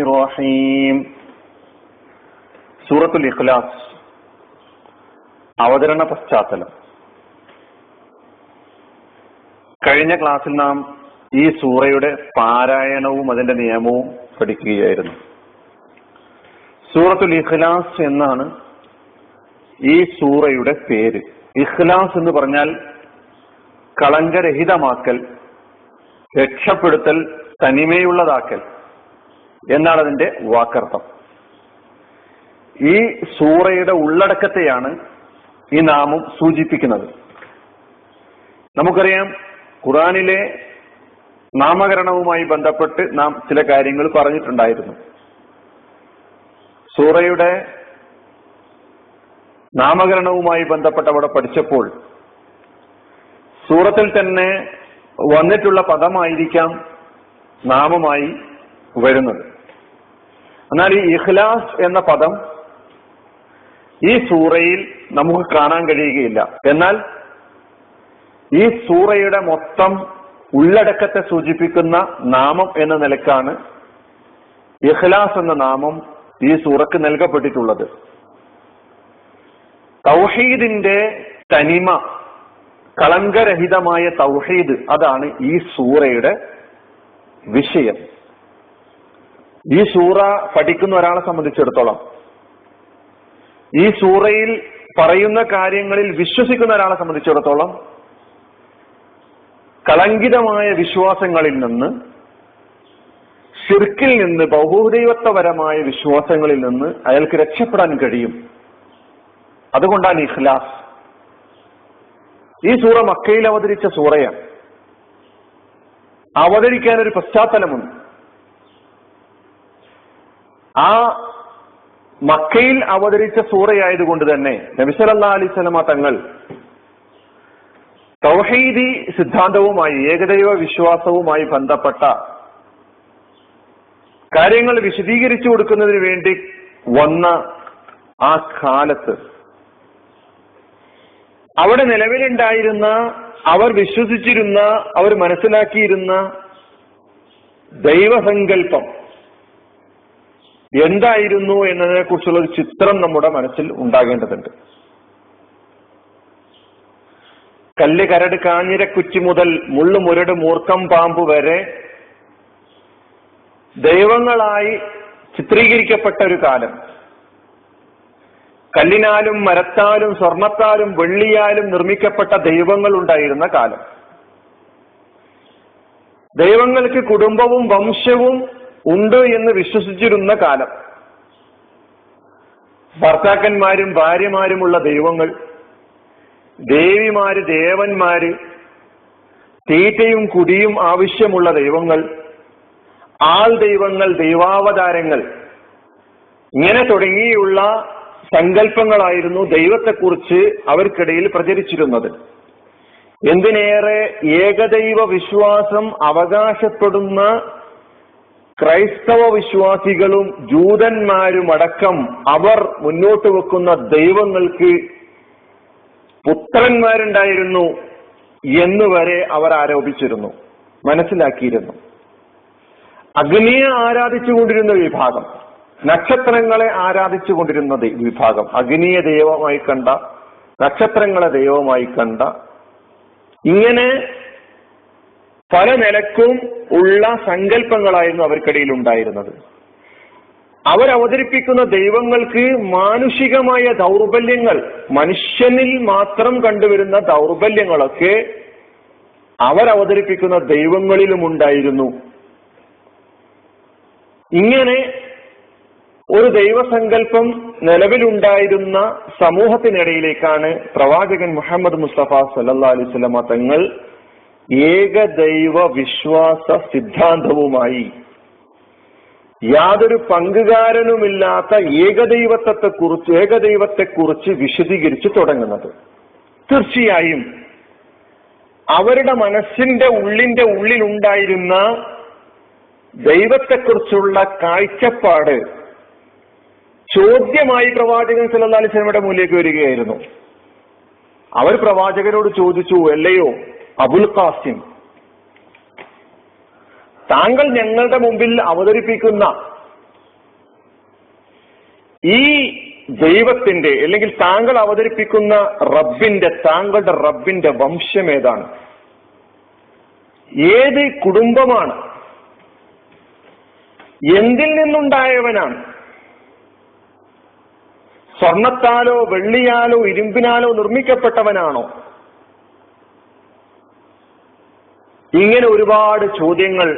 റഹീം സൂറത്തുൽ ഇഖ്ലാസ്. അവതരണ പശ്ചാത്തലം. കഴിഞ്ഞ ക്ലാസ്സിൽ നാം ഈ സൂറയുടെ പാരായണവും അതിന്റെ നിയമവും പഠിക്കുകയായിരുന്നു. സൂറത്തുൽ ഇഖ്ലാസ് എന്നാണ് ഈ സൂറയുടെ പേര്. ഇഖ്ലാസ് എന്ന് പറഞ്ഞാൽ കളങ്കരഹിതമാക്കൽ രക്ഷപ്പെടുത്തൽ തനിമയുള്ളതാക്കൽ എന്നാണ് അതിന്റെ വാക്കർത്ഥം. ഈ സൂറയുടെ ഉള്ളടക്കത്തെയാണ് ഈ നാമം സൂചിപ്പിക്കുന്നത്. നമുക്കറിയാം ഖുറാനിലെ നാമകരണവുമായി ബന്ധപ്പെട്ട് നാം ചില കാര്യങ്ങൾ പറഞ്ഞിട്ടുണ്ടായിരുന്നു. സൂറയുടെ നാമകരണവുമായി ബന്ധപ്പെട്ട് അവിടെ പഠിച്ചപ്പോൾ സൂറത്തിൽ തന്നെ വന്നിട്ടുള്ള പദമായിരിക്കാം നാമമായി വരുന്നത്. എന്നാൽ ഈ ഇഖ്ലാസ് എന്ന പദം ഈ സൂറയിൽ നമുക്ക് കാണാൻ കഴിയുകയില്ല. എന്നാൽ ഈ സൂറയുടെ മൊത്തം ഉള്ളടക്കത്തെ സൂചിപ്പിക്കുന്ന നാമം എന്ന നിലക്കാണ് ഇഖ്ലാസ് എന്ന നാമം ഈ സൂറക്ക് നൽകപ്പെട്ടിട്ടുള്ളത്. തൗഹീദിന്റെ തനിമ കളങ്കരഹിതമായ തൗഹീദ് അതാണ് ഈ സൂറയുടെ വിഷയം. ഈ സൂറ പഠിക്കുന്ന ഒരാളെ സംബന്ധിച്ചിടത്തോളം ഈ സൂറയിൽ പറയുന്ന കാര്യങ്ങളിൽ വിശ്വസിക്കുന്ന ഒരാളെ സംബന്ധിച്ചിടത്തോളം കളങ്കിതമായ വിശ്വാസങ്ങളിൽ നിന്ന് ഷിർക്കിൽ നിന്ന് ബഹുദൈവത്വപരമായ വിശ്വാസങ്ങളിൽ നിന്ന് അയാൾക്ക് രക്ഷപ്പെടാൻ കഴിയും. അതുകൊണ്ടാണ് ഇഖ്ലാസ്. ഈ സൂറ മക്കയിൽ അവതരിച്ച സൂറയാണ്. അവതരിക്കാൻ ഒരു പശ്ചാത്തലമുണ്ട്. ആ മക്കയിൽ അവതരിച്ച സൂറയായതുകൊണ്ട് തന്നെ നബിസലല്ലാ അലിസ്ലമ തങ്ങൾ തൗഹീദി സിദ്ധാന്തവുമായി ഏകദൈവ വിശ്വാസവുമായി ബന്ധപ്പെട്ട കാര്യങ്ങൾ വിശദീകരിച്ചു കൊടുക്കുന്നതിന് വേണ്ടി വന്ന ആ കാലത്ത് അവിടെ നിലവിലുണ്ടായിരുന്ന അവർ വിശ്വസിച്ചിരുന്ന അവർ മനസ്സിലാക്കിയിരുന്ന ദൈവസങ്കല്പം എന്തായിരുന്നു എന്നതിനെ കുറിച്ചുള്ള ഒരു ചിത്രം നമ്മുടെ മനസ്സിൽ ഉണ്ടാകേണ്ടതുണ്ട്. കല്ല് കരട് കാഞ്ഞിരക്കുച്ചി മുതൽ മുള്ളു മുരട് മൂർക്കം പാമ്പ് വരെ ദൈവങ്ങളായി ചിത്രീകരിക്കപ്പെട്ട ഒരു കാലം. കല്ലിനാലും മരത്താലും സ്വർണത്താലും വെള്ളിയാലും നിർമ്മിക്കപ്പെട്ട ദൈവങ്ങൾ ഉണ്ടായിരുന്ന കാലം. ദൈവങ്ങൾക്ക് കുടുംബവും വംശവും ഉണ്ട് എന്ന് വിശ്വസിച്ചിരുന്ന കാലം. ഭർത്താക്കന്മാരും ഭാര്യമാരുമുള്ള ദൈവങ്ങൾ ദേവിമാര് ദേവന്മാര് തീറ്റയും കുടിയും ആവശ്യമുള്ള ദൈവങ്ങൾ ആൾ ദൈവങ്ങൾ ദൈവാവതാരങ്ങൾ ഇങ്ങനെ തുടങ്ങിയുള്ള സങ്കല്പങ്ങളായിരുന്നു ദൈവത്തെക്കുറിച്ച് അവർക്കിടയിൽ പ്രചരിച്ചിരുന്നത്. എന്തിനേറെ ഏകദൈവ വിശ്വാസം അവകാശപ്പെടുന്ന ക്രൈസ്തവ വിശ്വാസികളും ജൂതന്മാരുമടക്കം അവർ മുന്നോട്ട് വെക്കുന്ന ദൈവങ്ങൾക്ക് പുത്രന്മാരുണ്ടായിരുന്നു എന്നുവരെ അവർ ആരോപിച്ചിരുന്നു മനസ്സിലാക്കിയിരുന്നു. അഗ്നിയെ ആരാധിച്ചുകൊണ്ടിരുന്ന വിഭാഗം. നക്ഷത്രങ്ങളെ ആരാധിച്ചു കൊണ്ടിരുന്നത് വിഭാഗം. അഗ്നിയെ ദൈവമായി കണ്ട നക്ഷത്രങ്ങളെ ദൈവമായി കണ്ട. ഇങ്ങനെ പല നിലക്കും ഉള്ള സങ്കല്പങ്ങളായിരുന്നു അവർക്കിടയിൽ ഉണ്ടായിരുന്നത്. അവരവതരിപ്പിക്കുന്ന ദൈവങ്ങൾക്ക് മാനുഷികമായ ദൗർബല്യങ്ങൾ മനുഷ്യനിൽ മാത്രം കണ്ടുവരുന്ന ദൗർബല്യങ്ങളൊക്കെ അവരവതരിപ്പിക്കുന്ന ദൈവങ്ങളിലും ഉണ്ടായിരുന്നു ഇങ്ങനെ ഒരു ദൈവസങ്കല്പം നിലവിലുണ്ടായിരുന്ന സമൂഹത്തിനിടയിലേക്കാണ് പ്രവാചകൻ മുഹമ്മദ് മുസ്തഫ സല്ലാ അലൈഹി തങ്ങൾ ഏകദൈവ വിശ്വാസ സിദ്ധാന്തവുമായി യാതൊരു പങ്കുകാരനുമില്ലാത്ത ഏകദൈവത്വത്തെ കുറിച്ച് ഏകദൈവത്തെ കുറിച്ച് വിശദീകരിച്ച് തുടങ്ങുന്നത്. തീർച്ചയായും അവരുടെ മനസ്സിന്റെ ഉള്ളിന്റെ ഉള്ളിലുണ്ടായിരുന്ന ദൈവത്തെക്കുറിച്ചുള്ള കാഴ്ചപ്പാട് ചോദ്യമായി പ്രവാചകൻ സല്ലല്ലാഹു അലൈഹി വസല്ലമയുടെ മുന്നിലേക്ക് വരികയായിരുന്നു. അവർ പ്രവാചകനോട് ചോദിച്ചു അല്ലയോ അബുൽ ഖാസിം താങ്കൾ ഞങ്ങളുടെ മുമ്പിൽ അവതരിപ്പിക്കുന്ന ഈ ദൈവത്തിന്റെ അല്ലെങ്കിൽ താങ്കൾ അവതരിപ്പിക്കുന്ന റബ്ബിന്റെ താങ്കളുടെ റബ്ബിന്റെ വംശം ഏതാണ്? ഏത് കുടുംബമാണ്? എന്തിൽ നിന്നുണ്ടായവനാണ്? സ്വർണത്താലോ വെള്ളിയാലോ ഇരുമ്പിനാലോ നിർമ്മിക്കപ്പെട്ടവനാണോ? ഇങ്ങനെ ഒരുപാട് ചോദ്യങ്ങൾ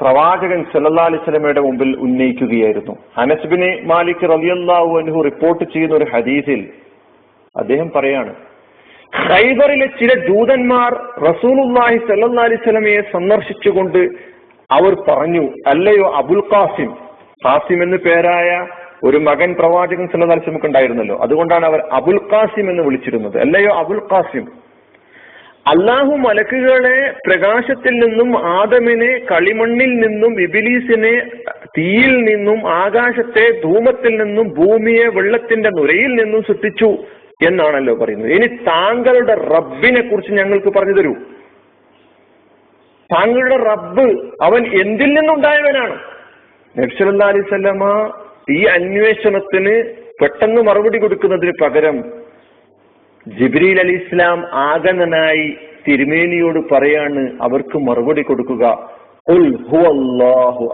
പ്രവാചകൻ സല്ലാസ്ലമയുടെ മുമ്പിൽ ഉന്നയിക്കുകയായിരുന്നു. അനസ്ബിന് മാലിക് റളിയല്ലാഹു അനുഹു റിപ്പോർട്ട് ചെയ്യുന്ന ഒരു ഹദീസിൽ അദ്ദേഹം പറയാണ് ഖൈബറിലെ ചില ദൂതന്മാർ റസൂലുള്ളാഹി സല്ലാ അലൈഹി സ്വലമയെ സന്ദർശിച്ചുകൊണ്ട് അവർ പറഞ്ഞു അല്ലയോ അബുൽ ഖാസിം? ഖാസിം എന്ന് പേരായ ഒരു മകൻ പ്രവാചകൻ സല്ലല്ലാഹു അലൈഹി ഉണ്ടായിരുന്നല്ലോ അതുകൊണ്ടാണ് അവർ അബുൽ ഖാസിം എന്ന് വിളിച്ചിരുന്നത്. അല്ലയോ അബുൽ ഖാസിം? അള്ളാഹു മലക്കുകളെ പ്രകാശത്തിൽ നിന്നും ആദമിനെ കളിമണ്ണിൽ നിന്നും ഇബിലീസിനെ തീയിൽ നിന്നും ആകാശത്തെ ധൂമത്തിൽ നിന്നും ഭൂമിയെ വെള്ളത്തിന്റെ നുരയിൽ നിന്നും സൃഷ്ടിച്ചു എന്നാണല്ലോ പറയുന്നത്. ഇനി താങ്കളുടെ റബ്ബിനെ കുറിച്ച് ഞങ്ങൾക്ക് പറഞ്ഞു തരൂ. താങ്കളുടെ റബ്ബ് അവൻ എന്തിൽ നിന്നുണ്ടായവനാണ്? നബ്സല്ലാ അലൈവല്ലമ ഈ അന്വേഷണത്തിന് പെട്ടെന്ന് മറുപടി കൊടുക്കുന്നതിന് പകരം ജിബ്രീൽ അലി ഇസ്ലാം ആഗതനായി തിരുമേനിയോട് പറയാണ് അവർക്ക് മറുപടി കൊടുക്കുക.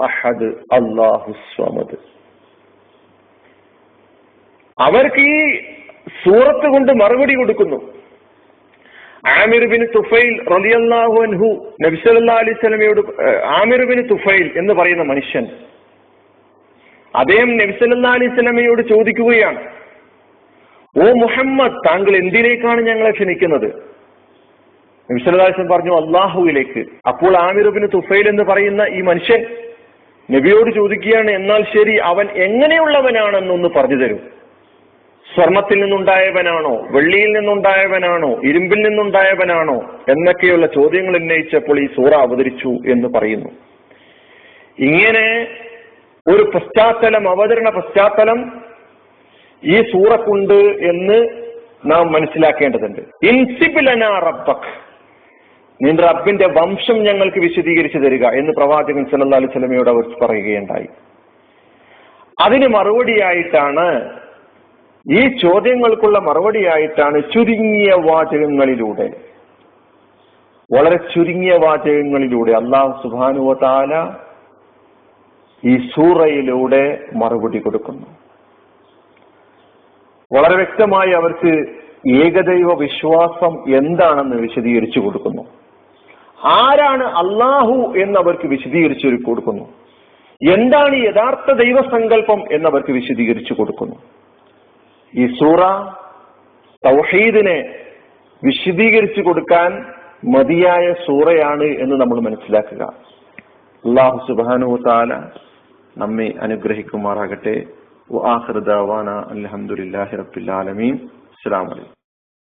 അഹദ് സ്വമദ്. അവർക്ക് ഈ സൂറത്ത് കൊണ്ട് മറുപടി കൊടുക്കുന്നു. ആമിർ ബിൻ തുഫൈൽ റളിയല്ലാഹു അൻഹു നബി സല്ലല്ലാഹു അലൈഹി വസല്ലമയോട് ആമിർ ബിൻ തുഫൈൽ എന്ന് പറയുന്ന മനുഷ്യൻ അദ്ദേഹം നബി സല്ലല്ലാഹു അലൈഹി വസല്ലമയോട് ചോദിക്കുകയാണ് ഓ മുഹമ്മദ് താങ്കൾ എന്തിനേക്കാണ് ഞങ്ങളെ ക്ഷണിക്കുന്നത്? നബിസ്വല്ലാസ്ലം പറഞ്ഞു അള്ളാഹുവിലേക്ക് അപ്പോൾ ആമിറുബിന് തുഫൈൽ എന്ന് പറയുന്ന ഈ മനുഷ്യൻ നബിയോട് ചോദിക്കുകയാണ് എന്നാൽ ശരി അവൻ എങ്ങനെയുള്ളവനാണെന്നൊന്ന് പറഞ്ഞു തരൂ. സ്വർണത്തിൽ നിന്നുണ്ടായവനാണോ വെള്ളിയിൽ നിന്നുണ്ടായവനാണോ ഇരുമ്പിൽ നിന്നുണ്ടായവനാണോ എന്നൊക്കെയുള്ള ചോദ്യങ്ങൾ ഉന്നയിച്ചപ്പോൾ ഈ സൂറ അവതരിച്ചു എന്ന് പറയുന്നു. ഇങ്ങനെ ഒരു പശ്ചാത്തലം അവതരണ പശ്ചാത്തലം ഈ സൂറക്കുണ്ട് എന്ന് നാം മനസ്സിലാക്കേണ്ടതുണ്ട്. ഇൻസിബിലന റബ്ബക്. നിന്റെ റബ്ബിന്റെ വംശം ഞങ്ങൾക്ക് വിശദീകരിച്ചു തരിക എന്ന് പ്രവാചകൻ സല്ലല്ലാഹു അലൈഹി വസല്ലമയോട് അവർ പറയുകയുണ്ടായി. അതിന് മറുപടിയായിട്ടാണ് ഈ ചോദ്യങ്ങൾക്കുള്ള മറുപടിയായിട്ടാണ് ചുരുങ്ങിയ വാചകങ്ങളിലൂടെ വളരെ ചുരുങ്ങിയ വാചകങ്ങളിലൂടെ അള്ളാഹു സുബാനുവ താല ഈ സൂറയിലൂടെ മറുപടി കൊടുക്കുന്നു. വളരെ വ്യക്തമായി അവർക്ക് ഏകദൈവ വിശ്വാസം എന്താണെന്ന് വിശദീകരിച്ചു കൊടുക്കുന്നു. ആരാണ് അള്ളാഹു എന്ന് അവർക്ക് വിശദീകരിച്ചു കൊടുക്കുന്നു. എന്താണ് യഥാർത്ഥ ദൈവസങ്കല്പം എന്നവർക്ക് വിശദീകരിച്ചു കൊടുക്കുന്നു. ഈ സൂറ തൗഹീദിനെ വിശദീകരിച്ചു കൊടുക്കാൻ മതിയായ സൂറയാണ് എന്ന് നമ്മൾ മനസ്സിലാക്കുക. അള്ളാഹു സുബാനു താല നമ്മെ അനുഗ്രഹിക്കുമാറാകട്ടെ. അലഹമുല്ലാഹി റബിൻ അലമീൻ അസ്സാം വലൈക്കും